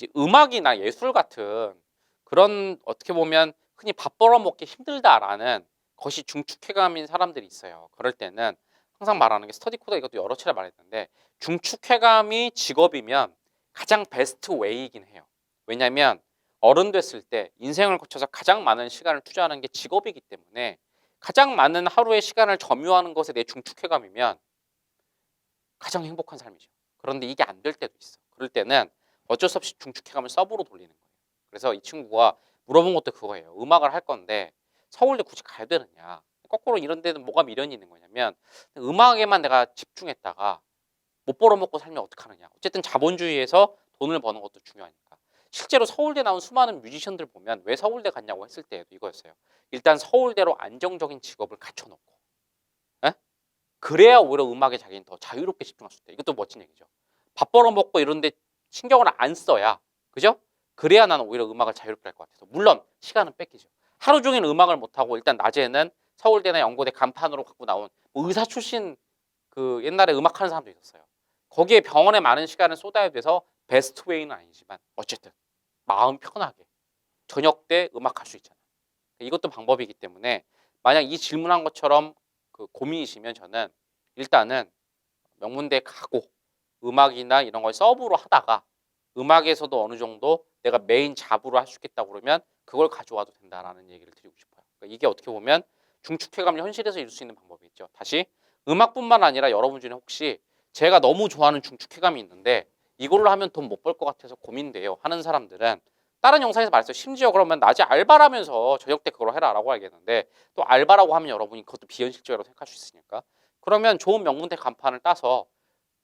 이제 음악이나 예술 같은 그런 어떻게 보면 흔히 밥 벌어먹기 힘들다라는 것이 중축회감인 사람들이 있어요. 그럴 때는 항상 말하는 게 스터디 코드 이것도 여러 차례 말했는데 중축회감이 직업이면 가장 베스트 웨이이긴 해요. 왜냐하면 어른 됐을 때 인생을 거쳐서 가장 많은 시간을 투자하는 게 직업이기 때문에 가장 많은 하루의 시간을 점유하는 것에 내 중축회감이면 가장 행복한 삶이죠. 그런데 이게 안 될 때도 있어. 그럴 때는 어쩔 수 없이 중축회감을 서브로 돌리는 거예요. 그래서 이 친구가 물어본 것도 그거예요. 음악을 할 건데 서울대 굳이 가야 되느냐. 거꾸로 이런 데는 뭐가 미련이 있는 거냐면 음악에만 내가 집중했다가 못 벌어먹고 살면 어떡하느냐. 어쨌든 자본주의에서 돈을 버는 것도 중요하니까. 실제로 서울대 나온 수많은 뮤지션들 보면 왜 서울대 갔냐고 했을 때에도 이거였어요. 일단 서울대로 안정적인 직업을 갖춰놓고 에? 그래야 오히려 음악에 자기는 더 자유롭게 집중할 수 있다. 이것도 멋진 얘기죠. 밥 벌어먹고 이런데 신경을 안 써야 그죠? 그래야 나는 오히려 음악을 자유롭게 할 것 같아서 물론 시간은 뺏기죠. 하루 종일 음악을 못 하고 일단 낮에는 서울대나 연고대 간판으로 갖고 나온 뭐 의사 출신 그 옛날에 음악하는 사람도 있었어요. 거기에 병원에 많은 시간을 쏟아야 돼서 베스트 웨이는 아니지만 어쨌든 마음 편하게 저녁 때 음악할 수 있잖아요. 이것도 방법이기 때문에 만약 이 질문한 것처럼 그 고민이시면 저는 일단은 명문대 가고 음악이나 이런 걸 서브로 하다가 음악에서도 어느 정도 내가 메인 잡으로 할 수 있겠다고 그러면 그걸 가져와도 된다라는 얘기를 드리고 싶어요. 그러니까 이게 어떻게 보면 중축회감을 현실에서 이룰 수 있는 방법이겠죠. 다시 음악뿐만 아니라 여러분 중에 혹시 제가 너무 좋아하는 중축회감이 있는데 이걸로 하면 돈 못 벌 것 같아서 고민돼요 하는 사람들은 다른 영상에서 말했어요. 심지어 그러면 낮에 알바라면서 저녁 때 그걸 해라라고 하겠는데 또 알바라고 하면 여러분이 그것도 비현실적이라고 생각할 수 있으니까 그러면 좋은 명문대 간판을 따서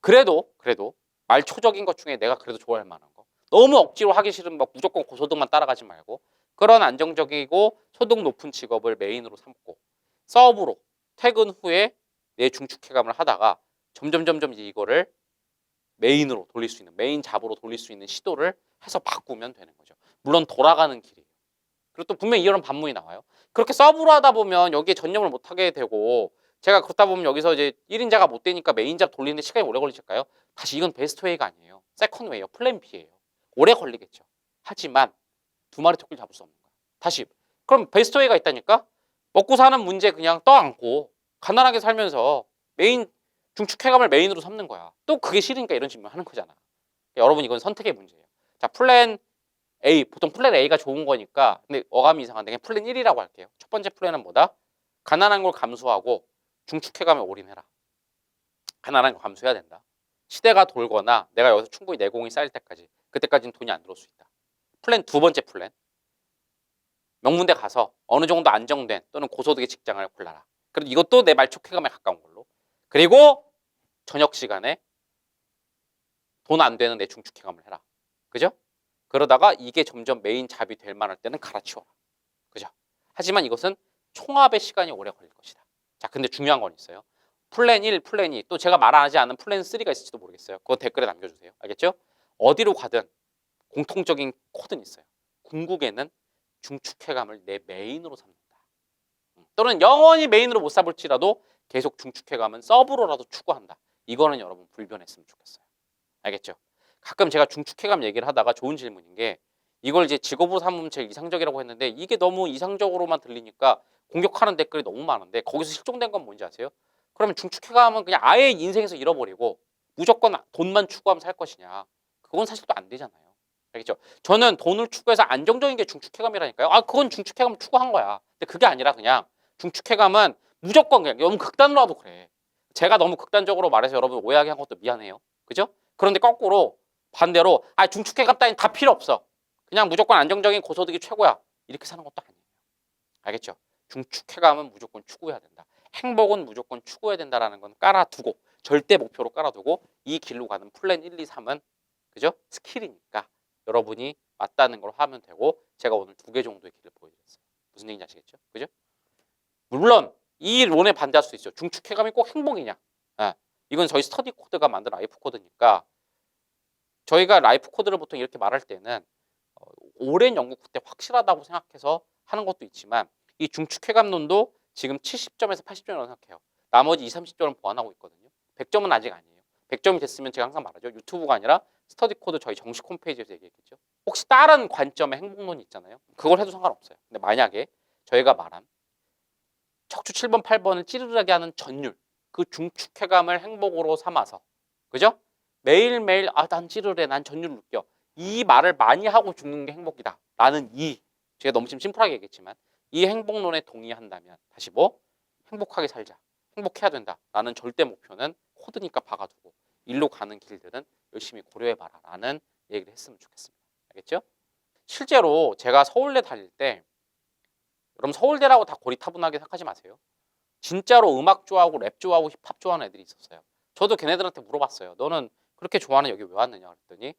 그래도 그래도 말초적인 것 중에 내가 그래도 좋아할 만한 거 너무 억지로 하기 싫은 막 무조건 고소득만 따라가지 말고 그런 안정적이고 소득 높은 직업을 메인으로 삼고 서브로 퇴근 후에 내 중축회감을 하다가 점점 점점 이거를 메인으로 돌릴 수 있는 메인 잡으로 돌릴 수 있는 시도를 해서 바꾸면 되는 거죠. 물론 돌아가는 길이에요. 그리고 또 분명히 이런 반문이 나와요. 그렇게 서브로 하다 보면 여기에 전념을 못 하게 되고 제가 그렇다 보면 여기서 이제 1인자가 못 되니까 메인 잡 돌리는데 시간이 오래 걸리실까요? 다시 이건 베스트 웨이가 아니에요. 세컨 웨이예요. 플랜 B예요. 오래 걸리겠죠. 하지만 두 마리 토끼를 잡을 수 없는 거야. 다시 그럼 베스트 웨이가 있다니까? 먹고 사는 문제 그냥 떠안고 가난하게 살면서 메인 중축회감을 메인으로 삼는 거야. 또 그게 싫으니까 이런 질문 하는 거잖아. 여러분 이건 선택의 문제예요. 자 플랜 A 보통 플랜 A가 좋은 거니까 근데 어감이 이상한데 그냥 플랜 1이라고 할게요. 첫 번째 플랜은 뭐다? 가난한 걸 감수하고 중축회감에 올인해라. 가난한 걸 감수해야 된다. 시대가 돌거나 내가 여기서 충분히 내공이 쌓일 때까지 그때까지는 돈이 안 들어올 수 있다. 플랜 두 번째 플랜 명문대 가서 어느 정도 안정된 또는 고소득의 직장을 골라라. 그리고 이것도 내 말초쾌감에 가까운 걸로. 그리고 저녁 시간에 돈 안 되는 내 중축회감을 해라. 그죠? 그러다가 이게 점점 메인 잡이 될 만할 때는 갈아치워라. 그죠? 하지만 이것은 총합의 시간이 오래 걸릴 것이다. 자, 근데 중요한 건 있어요. 플랜 1, 플랜 2, 또 제가 말하지 않은 플랜 3가 있을지도 모르겠어요. 그거 댓글에 남겨주세요. 알겠죠? 어디로 가든 공통적인 코드는 있어요. 궁극에는 중축회감을 내 메인으로 삼는다. 음, 또는 영원히 메인으로 못 삼을지라도 계속 중축회감은 서브로라도 추구한다. 이거는 여러분 불변했으면 좋겠어요. 알겠죠? 가끔 제가 중축회감 얘기를 하다가 좋은 질문인 게 이걸 이제 삼으면 제일 이상적이라고 했는데 이게 너무 이상적으로만 들리니까 공격하는 댓글이 너무 많은데 거기서 실종된 건 뭔지 아세요? 그러면 중축회감은 그냥 아예 인생에서 잃어버리고 무조건 돈만 추구하면서 살 것이냐? 그건 사실 또 안 되잖아요. 알겠죠? 저는 돈을 추구해서 안정적인 게 중축회감이라니까요. 아, 그건 중축회감 추구한 거야. 근데 그게 아니라 그냥 중축회감은 무조건 그냥 너무 극단으로 하도 그래. 제가 너무 극단적으로 말해서 여러분 오해하게 한 것도 미안해요. 그죠? 그런데 거꾸로 반대로 아, 중축회감 따윈 다 필요 없어. 그냥 무조건 안정적인 고소득이 최고야. 이렇게 사는 것도 아니에요. 알겠죠? 중축회감은 무조건 추구해야 된다. 행복은 무조건 추구해야 된다라는 건 깔아두고 절대 목표로 깔아두고 이 길로 가는 플랜 1, 2, 3은 그죠? 스킬이니까 여러분이 맞다는 걸 하면 되고 제가 오늘 두 개 정도의 길을 보여드렸어요. 무슨 얘기인지 아시겠죠? 그죠? 물론 이 론에 반대할 수 있죠. 중축회감이 꼭 행복이냐? 예. 이건 저희 스터디 코드가 만든 라이프 코드니까 저희가 라이프 코드를 보통 이렇게 말할 때는 어, 오랜 연구 끝에 확실하다고 생각해서 하는 것도 있지만 이 중축회감론도 지금 70점에서 80점이라고 생각해요. 나머지 20, 30점은 보완하고 있거든요. 100점은 아직 아니에요. 100점이 됐으면 제가 항상 말하죠. 유튜브가 아니라 스터디 코드 저희 정식 홈페이지에서 얘기했겠죠. 혹시 다른 관점의 행복론이 있잖아요. 그걸 해도 상관없어요. 근데 만약에 저희가 말한 척추 7번, 8번을 찌르르하게 하는 전율, 그 중축회감을 행복으로 삼아서, 그죠? 매일매일, 아, 난 찌르르해, 난 전율 느껴. 이 말을 많이 하고 죽는 게 행복이다. 라는 이, 제가 너무 지금 심플하게 얘기했지만, 이 행복론에 동의한다면, 다시 뭐? 행복하게 살자. 행복해야 된다. 라는 절대 목표는 코드니까 박아두고, 일로 가는 길들은 열심히 고려해봐라. 라는 얘기를 했으면 좋겠습니다. 알겠죠? 실제로 제가 서울대 다닐 때, 여러분 서울대라고 다 고리타분하게 생각하지 마세요. 진짜로 음악 좋아하고 랩 좋아하고 힙합 좋아하는 애들이 있었어요. 저도 걔네들한테 물어봤어요. 너는 그렇게 좋아하는 여기 왜 왔느냐 그랬더니 어,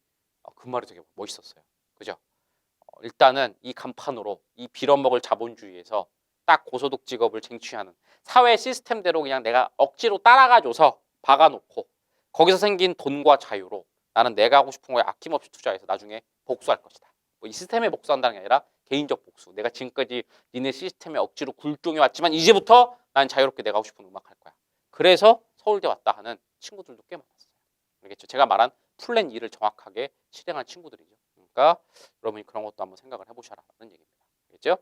그 말이 되게 멋있었어요. 그죠? 어, 일단은 이 간판으로 이 빌어먹을 자본주의에서 딱 고소득 직업을 쟁취하는 사회 시스템대로 그냥 내가 억지로 따라가줘서 박아놓고 거기서 생긴 돈과 자유로 나는 내가 하고 싶은 거에 아낌없이 투자해서 나중에 복수할 것이다. 뭐 이 시스템에 복수한다는 게 아니라 개인적 복수. 내가 지금까지 니네 시스템에 억지로 굴종해 왔지만 이제부터 난 자유롭게 내가 하고 싶은 음악 할 거야. 그래서 서울대 왔다 하는 친구들도 꽤 많았어요. 알겠죠? 제가 말한 플랜 2를 정확하게 실행한 친구들이죠. 그러니까 여러분이 그런 것도 한번 생각을 해보셔라라는 얘기입니다. 알겠죠?